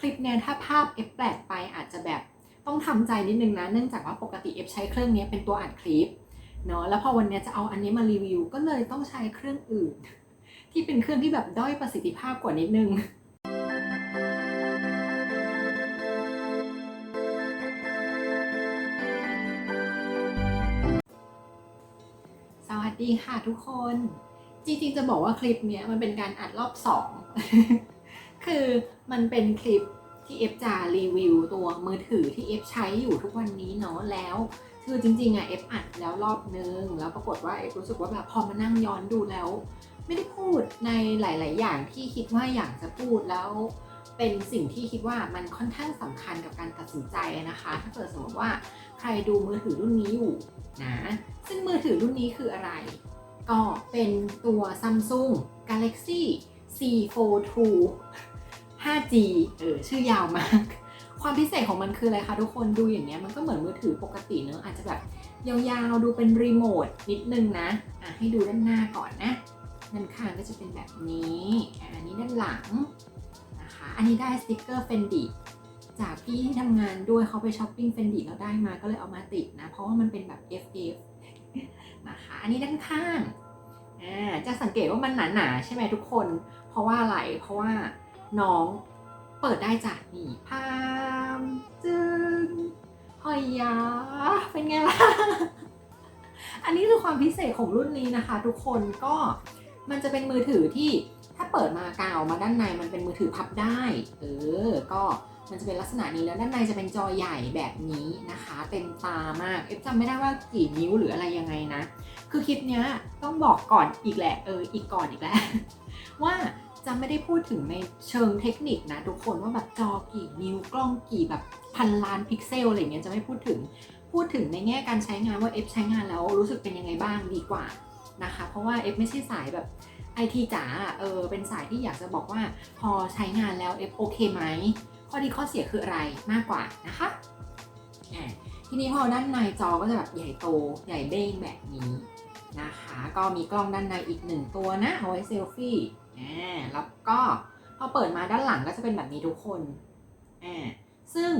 คลิปเนี้ยถ้าภาพเอฟแปลกไปอาจจะแบบต้องทำใจนิดนึงนะ เนื่องจากว่าปกติเอฟใช้เครื่องนี้เป็นตัวอัดคลิปเนาะแล้วพอวันนี้จะเอาอันนี้มารีวิว ก็เลยต้องใช้เครื่องอื่น ที่เป็นเครื่องที่แบบด้อยประสิทธิภาพกว่านิดนึงสวัสดีค่ะทุกคน จริงๆจะบอกว่าคลิปเนี้ยมันเป็นการอัดรอบสองคือ มันเป็นคลิปที่เอฟจะรีวิวตัวมือถือที่เอฟใช้อยู่ทุกวันนี้เนาะแล้วคือจริงๆอะเอฟอัดแล้วรอบนึง แล้วปรากฏว่าเอฟรู้สึกว่าแบบพอมานั่งย้อนดูแล้ว ไม่ได้พูดในหลาย ๆ อย่างที่คิดว่าอยากจะพูดแล้วเป็นสิ่งที่คิดว่ามันค่อนข้างสำคัญกับการตัดสินใจนะคะ ถ้าเกิดสมมติว่าใครดูมือถือรุ่นนี้อยู่นะซึ่งมือถือรุ่นนี้คืออะไร ก็เป็นตัว Samsung Galaxy C42 5G เออชื่อยาวมาก ความพิเศษของมันคืออะไรคะทุกคนดูอย่างเงี้ยมันก็เหมือนมือถือปกติเนอะอาจจะแบบยาวๆดูเป็นรีโมทนิดนึงนะอะให้ดูด้านหน้าก่อนนะด้านข้างก็จะเป็นแบบนี้อันนี้ด้านหลังนะคะอันนี้ได้สติกเกอร์ Fendi จากพี่ที่ทำงานด้วยเขาไปช้อปปิ้ง Fendi แล้วได้มาก็เลยเอามาติดนะ เพราะว่ามันเป็นแบบ FF นะคะอันนี้ด้านข้างอ่าจะสังเกตว่ามันหนาๆใช่ไหมทุกคน เพราะว่าอะไรเพราะว่า น้องเปิดได้จากนี่พามจึงหอยยาเป็นไงล่ะ อันนี้คือความพิเศษของรุ่นนี้นะคะ ทุกคนก็มันจะเป็นมือถือที่ถ้าเปิดมากาวมาด้านในมันเป็นมือถือพับได้ เออ ก็มันจะเป็นลักษณะนี้แล้วด้านในจะเป็นจอใหญ่แบบนี้นะคะ เต็มตามาก เอฟจำไม่ได้ว่ากี่นิ้วหรืออะไรยังไงนะ คือคลิปเนี้ยต้องบอกก่อนอีกแหละ เออ อีกก่อนอีกแล้วว่า จะไม่ได้พูดถึงในเชิงเทคนิคนะทุกคนว่าแบบจอกี่นิ้วกล้องกี่แบบพันล้านพิกเซลอะไรเงี้ยจะไม่พูดถึงพูดถึงในแง่การใช้งานว่าเอฟใช้งานแล้วรู้สึกเป็นยังไงบ้างดีกว่านะคะเพราะว่าเอฟไม่ใช่สายแบบไอทีจ๋าเออเป็นสายที่อยากจะบอกว่าพอใช้งานแล้วเอฟโอเคไหมข้อดีข้อเสียคืออะไรมากกว่านะคะทีนี้พอด้านในจอก็จะแบบใหญ่โตใหญ่เบ้งแบบนี้นะคะ ก็มีกล้องด้านในอีกหนึ่งตัวนะเอาไว้เซลฟี่ อ่าแล้วก็พอเปิดมาด้านหลังก็จะเป็นแบบนี้ทุกคนอ่าซึ่ง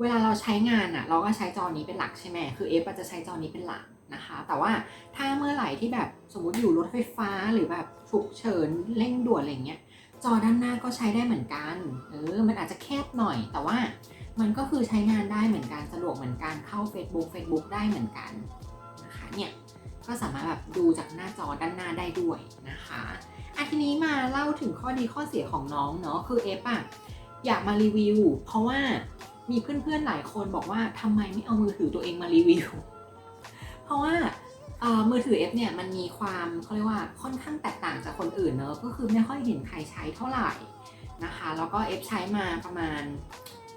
เวลาเราใช้งานอะเราก็ใช้จอนี้เป็นหลักใช่ไหมคือเอฟจะใช้จอนี้เป็นหลักนะคะ แต่ว่าถ้าเมื่อไหร่ที่แบบสมมติอยู่รถไฟฟ้าหรือแบบฉุกเฉินเร่งด่วนอะไรเงี้ยจอด้านหน้าก็ใช้ได้เหมือนกันเออมันอาจจะแคบหน่อย แต่ว่ามันก็คือใช้งานได้เหมือนกันสะดวกเหมือนกันเข้า Facebook Facebook ได้เหมือนกันนะคะเนี่ย ก็สามารถแบบดูจากหน้าจอด้านหน้าได้ด้วยนะคะอะทีนี้มาเล่าถึงข้อดีข้อเสียของน้องเนาะคือเอฟอะอยากมารีวิว เพราะว่ามีเพื่อนๆหลายคนบอกว่าทำไมไม่เอามือถือตัวเองมารีวิว เพราะว่าเอ่อมือถือ F เนี่ยมันมีความเขาเรียกว่าค่อนข้างแตกต่างจากคนอื่นเนอะก็คือไม่ค่อยเห็นใครใช้เท่าไหร่นะคะ แล้วก็ F ใช้มาประมาณ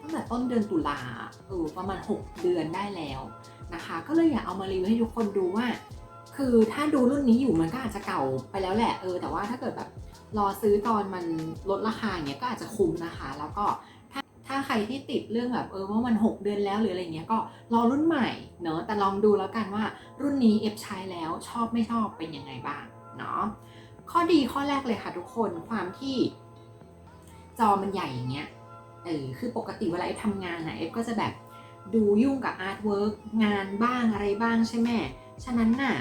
ตั้งแต่ต้นเดือนตุลาเออประมาณ 6 เดือนได้แล้วนะคะ ก็เลยอยากเอามารีวิวให้ทุกคนดูว่า คือถ้าดูรุ่นนี้อยู่มันก็อาจจะเก่าไปแล้วแหละเออแต่ว่าถ้าเกิดแบบรอซื้อตอนมันลดราคาเงี้ยก็อาจจะคุ้มนะคะ แล้วก็ถ้าใครที่ติดเรื่องแบบเออว่ามัน 6 เดือนแล้วหรืออะไรเงี้ยก็รอรุ่นใหม่เนอะแต่ลองดูแล้วกันว่ารุ่นนี้เอฟใช้แล้วชอบไม่ชอบเป็นยังไงบ้างเนาะข้อดีข้อแรกเลยค่ะทุกคนความที่จอมันใหญ่อย่างเงี้ยเออคือปกติเวลาเอฟทำงานนะเอฟก็จะแบบดูยุ่งกับอาร์ตเวิร์กงานบ้างอะไรบ้างใช่ไหม ฉะนั้นน่ะ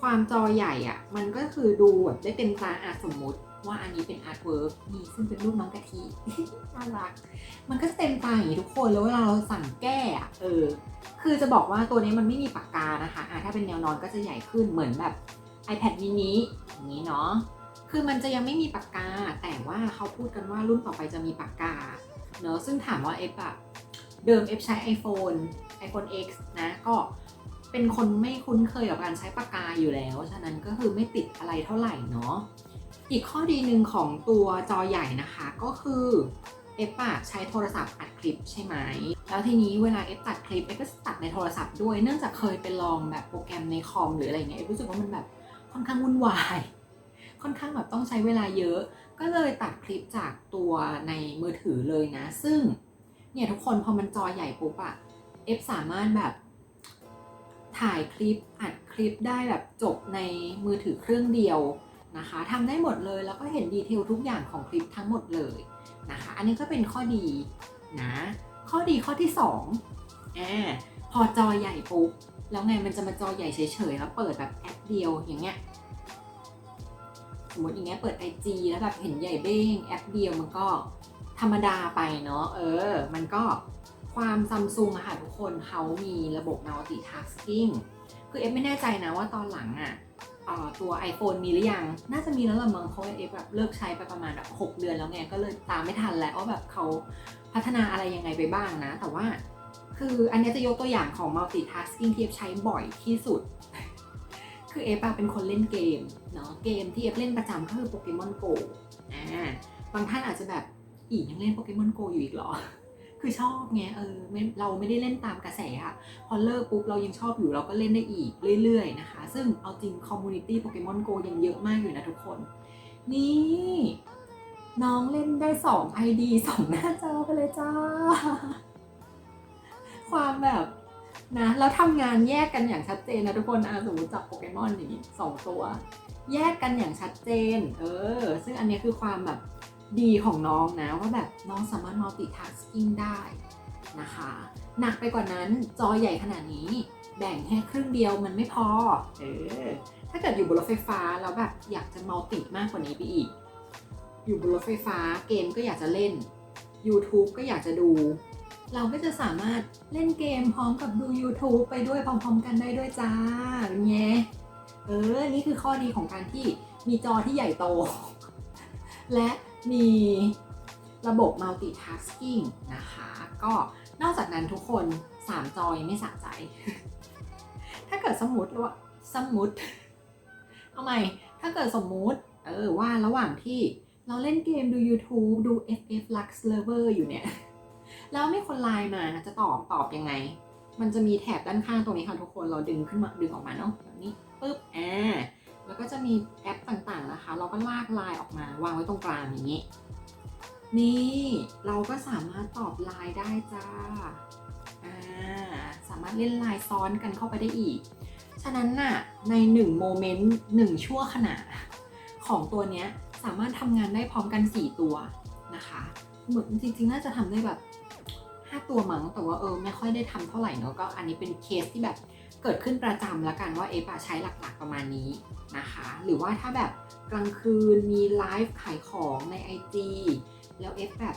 ความจอใหญ่อะ่ะ มันก็คือดูแบบได้เต็มตาอาสมมติว่าอันนี้เป็นอาร์ตเวิร์กนี่ซึ่งเป็นรูปน้องกะทิน่ารัก มันก็จะเต็มตาอย่างนี้ทุกคนแล้วเวลาเราสั่งแก้อะเออ คือจะบอกว่าตัวนี้มันไม่มีปากกานะคะอะถ้าเป็นแนวนอนก็จะใหญ่ขึ้นเหมือนแบบ iPad mini อย่างนี้เนาะคือมันจะยังไม่มีปากกา แต่ว่าเขาพูดกันว่ารุ่นต่อไปจะมีปากกาเนอะซึ่งถามว่า F อะเดิม F ใช้ iPhone iPhone X นะก็ เป็นคนไม่คุ้นเคยกับการใช้ปากกาอยู่แล้ว ฉะนั้นก็คือไม่ติดอะไรเท่าไหร่เนาะ อีกข้อดีหนึ่งของตัวจอใหญ่นะคะก็คือเอฟอะใช้โทรศัพท์อัดคลิปใช่ไหม แล้วทีนี้เวลาเอฟตัดคลิปเอฟก็ตัดในโทรศัพท์ด้วย เนื่องจากเคยไปลองแบบโปรแกรมในคอมหรืออะไรเงี้ยเอฟรู้สึกว่ามันแบบค่อนข้างวุ่นวาย ค่อนข้างแบบต้องใช้เวลาเยอะ ก็เลยตัดคลิปจากตัวในมือถือเลยนะ ซึ่งเนี่ยทุกคนพอมันจอใหญ่ปุ๊บอะเอฟสามารถแบบ ถ่ายคลิปอัดคลิปได้แบบจบในมือถือเครื่องเดียวนะคะทำได้หมดเลยแล้วก็เห็นดีเทลทุกอย่างของคลิปทั้งหมดเลยนะคะอันนี้ก็เป็นข้อดีนะข้อดีข้อที่2อ่าพอจอใหญ่ปุ๊บแล้วไงมันจะมาจอใหญ่เฉยๆแล้วเปิดแบบแอปเดียวอย่างเงี้ยสมมติอย่างเงี้ยเปิด IG แล้วแบบเห็นใหญ่เบ้งแอปเดียวมันก็ธรรมดาไปเนาะเออ มันก็ ความซัมซุงอะค่ะทุกคนเขามีระบบ multitasking คือเอฟไม่แน่ใจนะว่าตอนหลังอะเอ่อตัว iPhone มีหรือยัง น่าจะมีแล้วละมั้งเพราะว่าเอฟแบบเลิกใช้ไปประมาณแบบ6เดือนแล้วไง ก็เลยตามไม่ทันแล้วว่าแบบเขาพัฒนาอะไรยังไงไปบ้างนะ แต่ว่าคืออันนี้จะยกตัวอย่างของ multitasking ที่เอฟใช้บ่อยที่สุด คือเอฟอะเป็นคนเล่นเกมเนาะ เกมที่เอฟเล่นประจำก็คือโปเกมอนโกอ่า บางท่านอาจจะแบบอียังเล่นโปเกมอนโกอยู่อีกเหรอ คือชอบไงเออไม่เราไม่ได้เล่นตามกระแสอะพอเลิกปุ๊บเรายังชอบอยู่เราก็เล่นได้อีกเรื่อยๆนะคะ ซึ่งเอาจริงคอมมูนิตี้โปเกมอนโกยังเยอะมากอยู่นะทุกคน นี่ น้องเล่นได้ 2 ID 2 หน้าจอไปเลยจ้า ความแบบนะแล้วทำงานแยกกันอย่างชัดเจนนะทุกคนอะสมมติจับโปเกมอนอย่างนี้สองตัว แยกกันอย่างชัดเจน เออ ซึ่งอันนี้คือความแบบ ดีของน้องนะว่าแบบน้องสามารถ multitasking ได้นะคะ หนักไปกว่านั้นจอใหญ่ขนาดนี้แบ่งแค่ครึ่งเดียวมันไม่พอ เออ ถ้าเกิดอยู่บนรถไฟฟ้าแล้วแบบอยากจะมัลติมากกว่านี้ไปอีก อยู่บนรถไฟฟ้าเกมก็อยากจะเล่น YouTube ก็อยากจะดู เราก็จะสามารถเล่นเกมพร้อมกับดู YouTube ไปด้วยพร้อมๆกันได้ด้วยจ้าเป็นไงเออ นี่คือข้อดีของการที่มีจอที่ใหญ่โต และ มีระบบ multitasking นะคะ ก็นอกจากนั้นทุกคน3จอยไม่สะใจ ถ้าเกิดสมมติว่าสมมติ เอาใหม่ ถ้าเกิดสมมุติ เออว่าระหว่างที่เราเล่นเกมดู YouTube ดู FF Lux Lover อยู่เนี่ย แล้วมีคนไลน์มาจะตอบตอบยังไง มันจะมีแถบด้านข้างตรงนี้ค่ะทุกคนเราดึงขึ้นมาดึงออกมาเนาะแบบนี้ปึ๊บอ่า แล้วก็จะมีแอปต่างๆนะคะ เราก็ลากไลน์ออกมาวางไว้ตรงกลางอย่างนี้ นี่เราก็สามารถตอบไลน์ได้จ้าอ่าสามารถเล่นไลน์ซ้อนกันเข้าไปได้อีก ฉะนั้นน่ะใน1โมเมนต์1ชั่วขณะของตัวเนี้ยสามารถทำงานได้พร้อมกัน 4 ตัวนะคะเหมือนจริงๆ น่าจะทำได้แบบ 5 ตัวมั้งแต่ว่าเออไม่ค่อยได้ทำเท่าไหร่เนอะก็อันนี้เป็นเคสที่แบบ เกิดขึ้นประจำแล้วกันว่าเอปใช้หลักๆประมาณนี้นะคะ หรือว่าถ้าแบบกลางคืนมีไลฟ์ขายของใน IG แล้วเอฟแบบ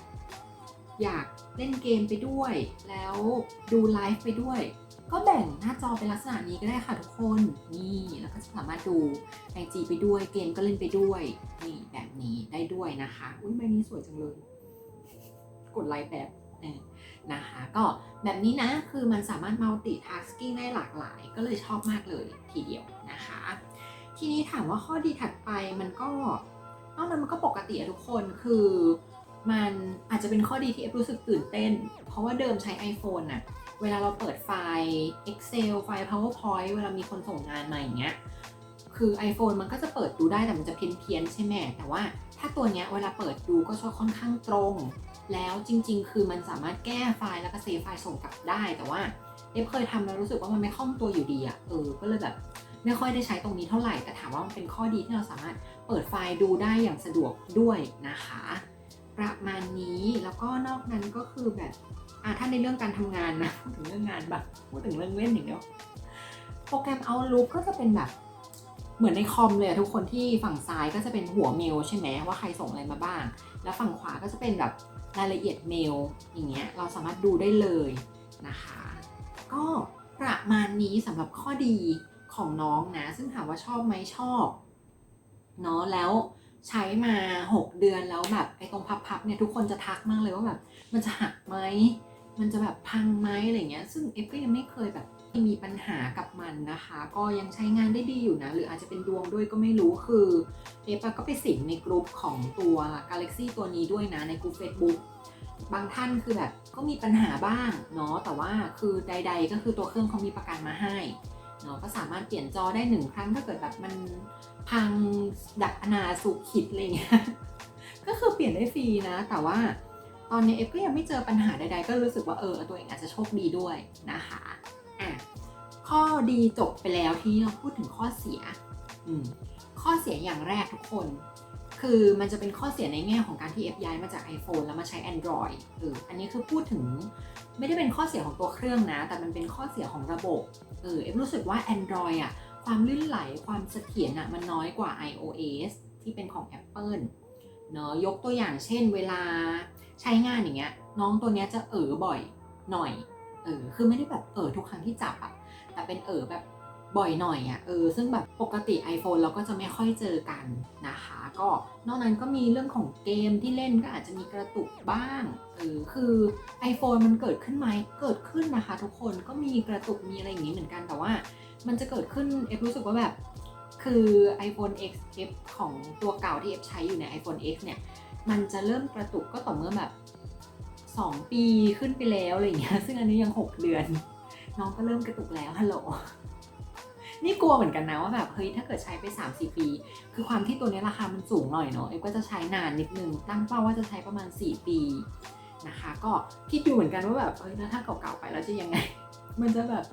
อยากเล่นเกมไปด้วย แล้วดูไลฟ์ไปด้วย ก็แบ่งหน้าจอเป็นลักษณะนี้ก็ได้ค่ะทุกคนนี่แล้วก็สามารถดู IG ไปด้วยเกมก็เล่นไปด้วยนี่แบบนี้ได้ด้วยนะคะ อุ้ยใบนี้สวยจังเลย กดไลค์แบบเออ นะคะก็แบบนี้นะคือมันสามารถ multitasking ได้หลากหลาย ก็เลยชอบมากเลยทีเดียวนะคะ ทีนี้ถามว่าข้อดีถัดไปมันก็นอกนั้นมันก็ปกติอะทุกคนคือมันอาจจะเป็นข้อดีที่เอฟรู้สึกตื่นเต้น เพราะว่าเดิมใช้ iPhone น่ะเวลาเราเปิดไฟล์ Excel ไฟล์ PowerPoint เวลามีคนส่งงานมาอย่างเงี้ยคือ iPhone มันก็จะเปิดดูได้แต่มันจะเพี้ยนเพียนๆใช่ไหมแต่ว่าถ้าตัวเนี้ยเวลาเปิดดูก็จะค่อนข้างตรง แล้วจริง ๆ คือมันสามารถแก้ไฟล์แล้วก็เซฟไฟล์ส่งกลับได้แต่ว่าเอฟเคยทำแล้วรู้สึกว่ามันไม่คล่องตัวอยู่ดีอะเออก็เลยแบบไม่ค่อยได้ใช้ตรงนี้เท่าไหร่แต่ถามว่ามันเป็นข้อดีที่เราสามารถเปิดไฟล์ดูได้อย่างสะดวกด้วยนะคะ ประมาณนี้แล้วก็นอกนั้นก็คือแบบอะถ้าในเรื่องการทำงานนะพูดถึงเรื่องงานแบบพูดถึงเรื่องเล่นอย่างเดียวโปรแกรม Outlook ก็จะเป็นแบบเหมือนในคอมเลยทุกคนที่ฝั่งซ้ายก็จะเป็นหัวเมลใช่ไหมว่าใครส่งอะไรมาบ้าง แล้วฝั่งขวาก็จะเป็นแบบ รายละเอียดเมลอย่างเงี้ยเราสามารถดูได้เลยนะคะ ก็ประมาณนี้สำหรับข้อดีของน้องนะ ซึ่งถามว่าชอบไหมชอบเนาะแล้วใช้มา 6 เดือนแล้วแบบไอ้ตรงพับๆเนี่ยทุกคนจะทักมากเลยว่าแบบมันจะหักไหมมันจะแบบพังไหมอะไรเงี้ย ซึ่งเอฟก็ยังไม่เคยแบบ มีปัญหากับมันนะคะ ก็ยังใช้งานได้ดีอยู่นะ หรืออาจจะเป็นดวงด้วยก็ไม่รู้คือเอฟก็ไปสิงในกลุ่มของตัว Galaxy ตัวนี้ด้วยนะในกลุ่ม Facebook บางท่านคือแบบก็มีปัญหาบ้างเนาะแต่ว่าคือใด ๆ ก็คือตัวเครื่องเขามีประกันมาให้เนาะก็สามารถเปลี่ยนจอได้หนึ่งครั้งถ้าเกิดแบบมันพังดับอนาสุขิดอะไรเงี้ยก็คือเปลี่ยนได้ฟรีนะ แต่ว่าตอนนี้เอฟก็ยังไม่เจอปัญหาใดๆ ก็รู้สึกว่าเออตัวเองอาจจะโชคดีด้วยนะคะอะ ข้อดีจบไปแล้วที่เราพูดถึงข้อเสียอืมข้อเสียอย่างแรกทุกคน คือมันจะเป็นข้อเสียในแง่ของการที่ F ย้ายมาจาก iPhone แล้วมาใช้ Android เอออันนี้คือพูดถึงไม่ได้เป็นข้อเสียของตัวเครื่องนะ แต่มันเป็นข้อเสียของระบบเออ F รู้สึกว่า Android อะความลื่นไหลความเสถียรอะมันน้อยกว่า iOS ที่เป็นของ Apple เนอะยกตัวอย่างเช่นเวลาใช้งานอย่างเงี้ยน้องตัวเนี้ยจะเออบ่อยหน่อย เออคือไม่ได้แบบเออทุกครั้งที่จับอะแต่เป็นเออแบบบ่อยหน่อยอะเออซึ่งแบบปกติ iPhone เราก็จะไม่ค่อยเจอกันนะคะ ก็นอกนั้นก็มีเรื่องของเกมที่เล่นก็อาจจะมีกระตุกบ้างเออคือ iPhone มันเกิดขึ้นไหมเกิดขึ้นนะคะ ทุกคนก็มีกระตุกมีอะไรอย่างนี้เหมือนกันแต่ว่า มันจะเกิดขึ้นเอฟรู้สึกว่าแบบ คือ iPhone X F ของตัวเก่าที่ F ใช้อยู่ใน iPhone X เนี่ยมันจะเริ่มกระตุกก็ต่อเมื่อแบบ 2 ปีขึ้นไปแล้วอะไรอย่างเงี้ยซึ่งอันนี้ยัง 6 เดือน น้องก็เริ่มกระตุกแล้วฮัลโหลนี่กลัวเหมือนกันนะว่าแบบเฮ้ยถ้าเกิดใช้ไป3-4ปีคือความที่ตัวนี้ราคามันสูงหน่อยเนาะเอฟก็จะใช้นานนิดนึงตั้งเป้าว่าจะใช้ประมาณ 4 ปีนะคะ ก็คิดอยู่เหมือนกันว่าแบบเฮ้ยแล้วถ้าเก่าๆไปแล้วจะยังไง มันจะแบบ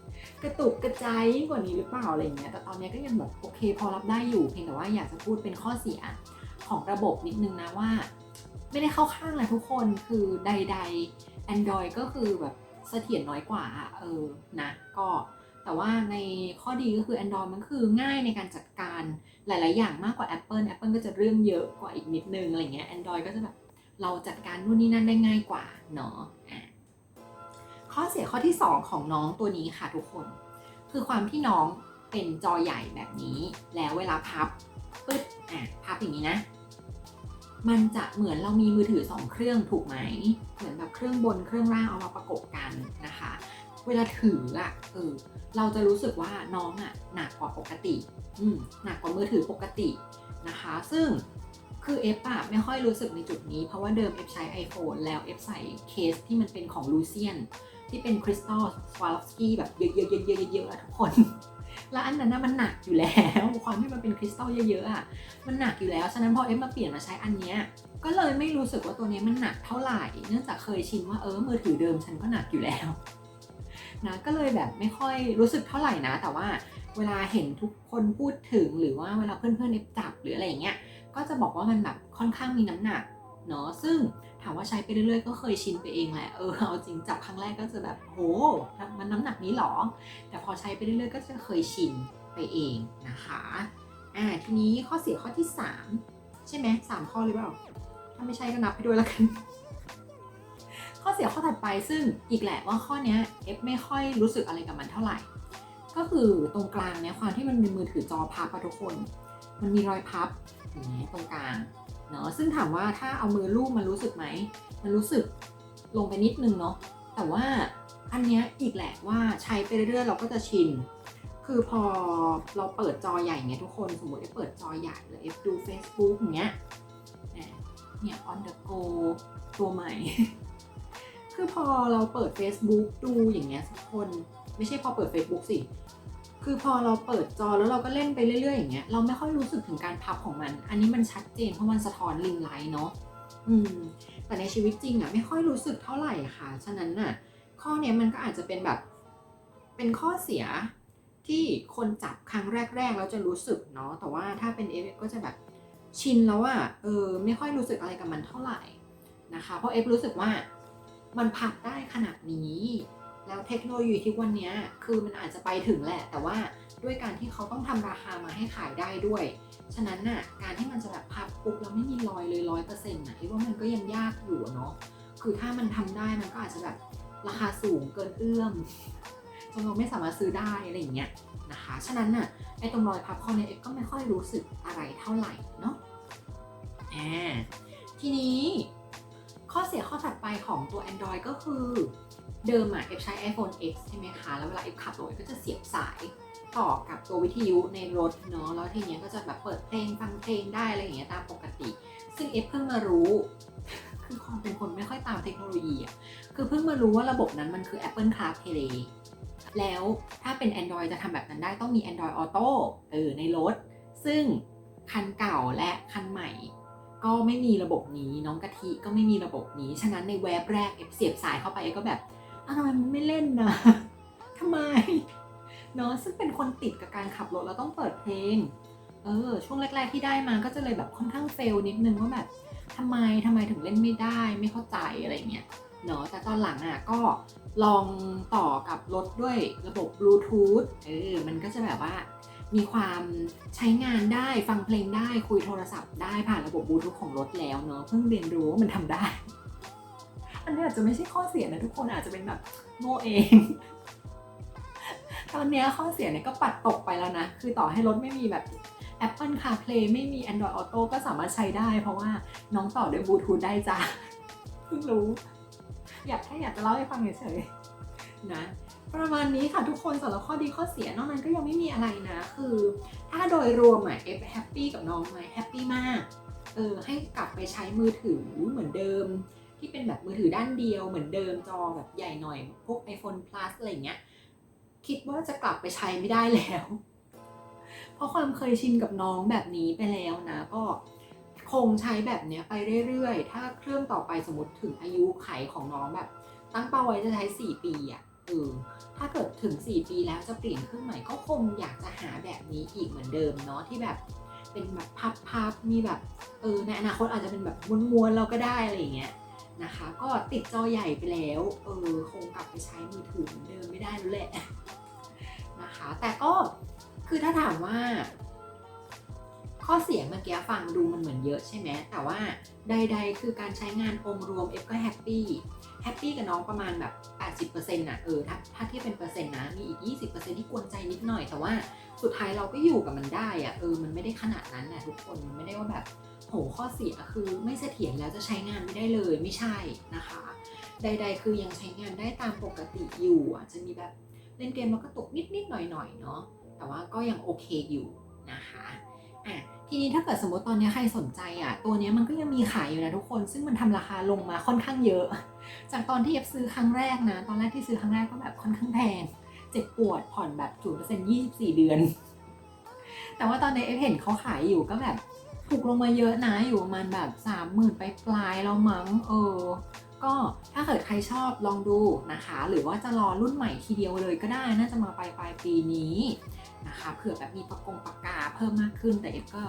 กระตุกกระจายกว่านี้หรือเปล่าอะไรอย่างเงี้ยแต่ตอนนี้ก็ยังแบบโอเค พอรับได้อยู่เพียงแต่ว่าอยากจะพูดเป็นข้อเสียของระบบนิดนึงนะว่า ไม่ได้เข้าข้างเลยทุกคนคือใด ๆ Android ก็คือแบบเสถียรน้อยกว่าเออนะก็แต่ว่าในข้อดีก็คือ Android มันคือง่ายในการจัดการหลาย ๆ อย่างมากกว่า Apple Apple ก็จะเรื่องเยอะกว่าอีกนิดนึงอะไรเงี้ย Android ก็จะแบบเราจัดการนู่นนี่นั่นได้ง่ายกว่าเนาะอะข้อเสียข้อที่ 2 ของน้องตัวนี้ค่ะทุกคน คือความที่น้องเป็นจอใหญ่แบบนี้ แล้วเวลาพับปึ๊บอะพับอย่างนี้นะ มันจะเหมือนเรามีมือถือ 2 เครื่องถูกไหม เหมือนแบบเครื่องบนเครื่องล่างเอามาประกบกันนะคะ เวลาถืออะเออเราจะรู้สึกว่าน้องอะหนักกว่าปกติอืมหนักกว่ามือถือปกตินะคะ ซึ่งคือเอฟอะไม่ค่อยรู้สึกในจุดนี้ เพราะว่าเดิมเอฟใช้ iPhone แล้วเอฟใส่เคสที่มันเป็นของลูเซียนที่เป็นคริสตัลสวาลสกี้แบบเยอะๆๆๆๆๆอะทุกคน แล้วอันนั้นน่ะมันหนักอยู่แล้วความที่มันเป็นคริสตัลเยอะๆอะมันหนักอยู่แล้ว ฉะนั้นพอเอฟมาเปลี่ยนมาใช้อันเนี้ยก็เลยไม่รู้สึกว่าตัวนี้มันหนักเท่าไหร่ เนื่องจากเคยชินว่าเออมือถือเดิมฉันก็หนักอยู่แล้วนะก็เลยแบบไม่ค่อยรู้สึกเท่าไหร่นะ แต่ว่าเวลาเห็นทุกคนพูดถึงหรือว่าเวลาเพื่อนๆเอฟจับหรืออะไรอย่างเงี้ยก็จะบอกว่ามันแบบค่อนข้างมีน้ำหนักเนาะซึ่งามว่าใช้ไปเรื่อยๆ ก็เคยชินไปเองแหละ เออ เอาจริงจับครั้งแรกก็จะแบบโห มันน้ำหนักนี้หรอ แต่พอใช้ไปเรื่อยๆ ก็จะเคยชินไปเองนะคะ อ่า ทีนี้ข้อเสียข้อที่ 3 ใช่ไหมสามข้อหรือเปล่า ถ้าไม่ใช่ก็นับไปด้วยแล้วกัน ข้อเสียข้อถัดไปซึ่งอีกแหละว่าข้อเนี้ยเอฟไม่ค่อยรู้สึกอะไรกับมันเท่าไหร่ ก็คือตรงกลางเนี่ยความที่มันเป็นมือถือจอพับอะทุกคน มันมีรอยพับอย่างเงี้ยตรงกลาง เนาะซึ่งถามว่าถ้าเอามือลูบมันรู้สึกไหม มันรู้สึกลงไปนิดนึงเนาะแต่ว่าอันเนี้ยอีกแหละว่าใช้ไปเรื่อยๆเราก็จะชิน คือพอเราเปิดจอใหญ่เงี้ยทุกคนสมมติเปิดจอใหญ่หรือเอฟดู Facebook อย่างเงี้ยเนี่ย on the go ตัวใหม่ คือพอเราเปิด Facebook ดูอย่างเงี้ยทุกคน ไม่ใช่พอเปิด Facebook สิ คือพอเราเปิดจอแล้วเราก็เล่นไปเรื่อยๆอย่างเงี้ยเราไม่ค่อยรู้สึกถึงการพับของมัน อันนี้มันชัดเจนเพราะมันสะท้อนลิงไลท์เนาะอืมแต่ในชีวิตจริงอะไม่ค่อยรู้สึกเท่าไหร่ค่ะ ฉะนั้นน่ะข้อเนี้ยมันก็อาจจะเป็นแบบเป็นข้อเสียที่คนจับครั้งแรกๆแล้วจะรู้สึกเนาะแต่ว่าถ้าเป็นเอฟก็จะแบบชินแล้วอะเออไม่ค่อยรู้สึกอะไรกับมันเท่าไหร่นะคะ เพราะเอฟรู้สึกว่ามันพับได้ขนาดนี้ แล้วเทคโนโลยีที่วันนี้คือมันอาจจะไปถึงแหละ แต่ว่าด้วยการที่เขาต้องทำราคามาให้ขายได้ด้วย ฉะนั้นน่ะการที่มันจะแบบพับปุ๊บแล้วไม่มีรอยเลยร้อยเปอร์เซ็นต์น่ะที่ว่ามันก็ยังยากอยู่เนาะคือถ้ามันทำได้มันก็อาจจะแบบราคาสูงเกินเอื้อมจนเราไม่สามารถซื้อได้อะไรอย่างเงี้ยนะคะ ฉะนั้นน่ะไอ้ตรงรอยพับข้อเนี้ยเอ็กก็ไม่ค่อยรู้สึกอะไรเท่าไหร่เนาะอ่าทีนี้ข้อเสียข้อถัดไปของตัว Android ก็คือ เดิมอะเอฟใช้ iPhone X ใช่ไหมคะ แล้วเวลาเอฟขับรถก็จะเสียบสายต่อกับตัววิทยุในรถเนาะ แล้วทีเนี้ยก็จะแบบเปิดเพลงฟังเพลงได้อะไรอย่างเงี้ยตามปกติ ซึ่งเอฟเพิ่งมารู้ คือความเป็นคนไม่ค่อยตามเทคโนโลยีอะคือเพิ่งมารู้ว่าระบบนั้นมันคือ Apple CarPlay แล้วถ้าเป็น Android จะทำแบบนั้นได้ต้องมี Android Auto เออในรถ ซึ่งคันเก่าและคันใหม่ก็ไม่มีระบบนี้น้องกะทิก็ไม่มีระบบนี้ ฉะนั้นในเว็บแรกเอฟเสียบสายเข้าไปก็แบบ ทำไมมันไม่เล่นนะทำไมเนาะซึ่งเป็นคนติดกับการขับรถแล้วต้องเปิดเพลงเอออ ช่วงแรก ๆที่ได้มาก็จะเลยแบบค่อนข้างเฟลนิดนึงว่าแบบทำไมทำไมถึงเล่นไม่ได้ไม่เข้าใจอะไรเงี้ยเนาะแต่ตอนหลังอะก็ลองต่อกับรถด้วยระบบบลูทูธเออมันก็จะแบบว่า มีความใช้งานได้ฟังเพลงได้คุยโทรศัพท์ได้ผ่านระบบบลูทูธของรถแล้วเนาะเพิ่งเรียนรู้ว่ามันทำได้ อันนี้อาจจะไม่ใช่ข้อเสียนะทุกคนอาจจะเป็นแบบโง่เอง ตอนนี้ข้อเสียเนี่ยก็ปัดตกไปแล้วนะ คือต่อให้รถไม่มีแบบ Apple CarPlay ไม่มี Android Auto ก็สามารถใช้ได้ เพราะว่าน้องต่อด้วยบลูทูธได้จ้าเพิ่งรู้ อยากแค่อยากจะเล่าให้ฟังเฉยๆนะประมาณนี้ค่ะทุกคนสำหรับข้อดีข้อเสียนอกนั้นก็ยังไม่มีอะไรนะ คือ ถ้าโดยรวมอะเอฟแฮปปี้กับน้องไหมแฮปปี้มากเออให้กลับไปใช้มือถือเหมือนเดิม ที่เป็นแบบมือถือด้านเดียวเหมือนเดิมจอแบบใหญ่หน่อยพวก iPhone Plus อะไรเงี้ยคิดว่าจะกลับไปใช้ไม่ได้แล้ว เพราะความเคยชินกับน้องแบบนี้ไปแล้วนะ ก็คงใช้แบบเนี้ยไปเรื่อยๆ ถ้าเครื่องต่อไปสมมติถึงอายุไขของน้องแบบ ตั้งเป้าไว้จะใช้ 4 ปีอะ่ะเออถ้าเกิดถึง 4 ปีแล้วจะเปลี่ยนเครื่องใหม่ก็คงอยากจะหาแบบนี้อีกเหมือนเดิมเนาะที่แบบเป็นแบบพับๆมีแบบเออในอนาคตอาจจะเป็นแบบม้วนๆเราก็ได้อะไรอย่างเงี้ย นะคะ ก็ติดจอใหญ่ไปแล้ว เออคงกลับไปใช้มือถือเหมือนเดิมไม่ได้แล้วแหละนะคะ แต่ก็คือถ้าถามว่า ข้อเสียเมื่อกี้ฟังดูมันเหมือนเยอะใช่ไหมแต่ว่าใด ๆ คือการใช้งานองค์รวมเอฟก็แฮปปี้แฮปปี้กับน้องประมาณแบบ 80%น่ะเออถ้าถ้าเทียบเป็นเปอร์เซ็นต์นะ มีอีก 20%ที่กวนใจนิดหน่อย แต่ว่าสุดท้ายเราก็อยู่กับมันได้อะเออ มันไม่ได้ขนาดนั้นนะทุกคน มันไม่ได้ว่าแบบ โหข้อเสียคือไม่เสถียรแล้วจะใช้งานไม่ได้เลยไม่ใช่นะคะ ใด ๆ คือยังใช้งานได้ตามปกติอยู่อาจจะมีแบบเล่นเกมแล้วก็ตกนิดๆหน่อยๆเนาะแต่ว่าก็ยังโอเคอยู่นะคะอะทีนี้ถ้าเกิดสมมติตอนนี้ใครสนใจอะตัวนี้มันก็ยังมีขายอยู่นะทุกคน ซึ่งมันทำราคาลงมาค่อนข้างเยอะ จากตอนที่เอฟซื้อครั้งแรกนะ ตอนแรกที่ซื้อครั้งแรกก็แบบค่อนข้างแพงเจ็บปวดผ่อนแบบศูนย์เปอร์เซ็นต์ยี่สิบสี่เดือน แต่ว่าตอนนี้เอฟเห็นเขาขายอยู่ก็แบบ ถูกลงมาเยอะนะอยู่ประมาณแบบสามหมื่นไปปลายแล้วมั้งเออ ก็ถ้าเกิดใครชอบลองดูนะคะ หรือว่าจะรอรุ่นใหม่ทีเดียวเลยก็ได้น่าจะมาปลายปลายปีนี้นะคะเผื่อแบบมีปากกงปากกาเพิ่มมากขึ้นแต่เอฟก็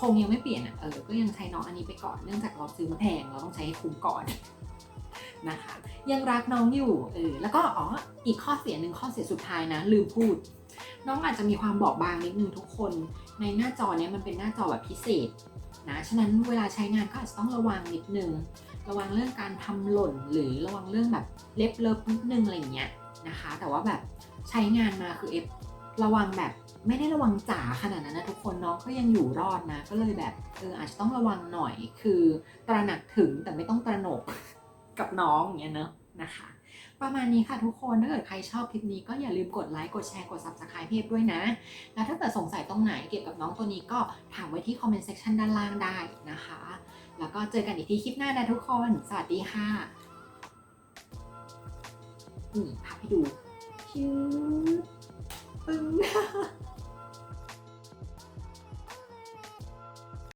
คงยังไม่เปลี่ยนอะเออก็ยังใช้น้องอันนี้ไปก่อนเนื่องจากเราซื้อมาแพงเราต้องใช้ให้คุ้มก่อนนะคะยังรักน้องอยู่เออแล้วก็อ๋ออีกข้อเสียหนึ่งข้อเสียสุดท้ายนะ ลืมพูด น้องอาจจะมีความบอบบางนิดนึงทุกคน ในหน้าจอเนี้ยมันเป็นหน้าจอแบบพิเศษนะฉะนั้นเวลาใช้งานก็อาจจะต้องระวังนิดนึง ระวังเรื่องการทำหล่น หรือระวังเรื่องแบบเล็บเลิฟนิดนึงอะไรเงี้ยนะคะ แต่ว่าแบบใช้งานมาคือเอฟระวังแบบไม่ได้ระวังจ๋าขนาดนั้นนะทุกคนน้องก็ยังอยู่รอดนะ ก็เลยแบบเอออาจจะต้องระวังหน่อยคือตระหนักถึงแต่ไม่ต้องตระหนกกับน้องอย่างเงี้ยเนอะนะคะ ประมาณนี้ค่ะทุกคนถ้าเกิดใครชอบคลิปนี้ก็อย่าลืมกดไลค์กดแชร์กด subscribe เพจด้วยนะ แล้วถ้าเกิดสงสัยตรงไหนเกี่ยวกับน้องตัวนี้ก็ถามไว้ที่คอมเมนต์เซ็กชันด้านล่างได้นะคะ แล้วก็เจอกันอีกที่คลิปหน้านะทุกคน สวัสดีค่ะนี่พาไปดูชิ้วปึ้ง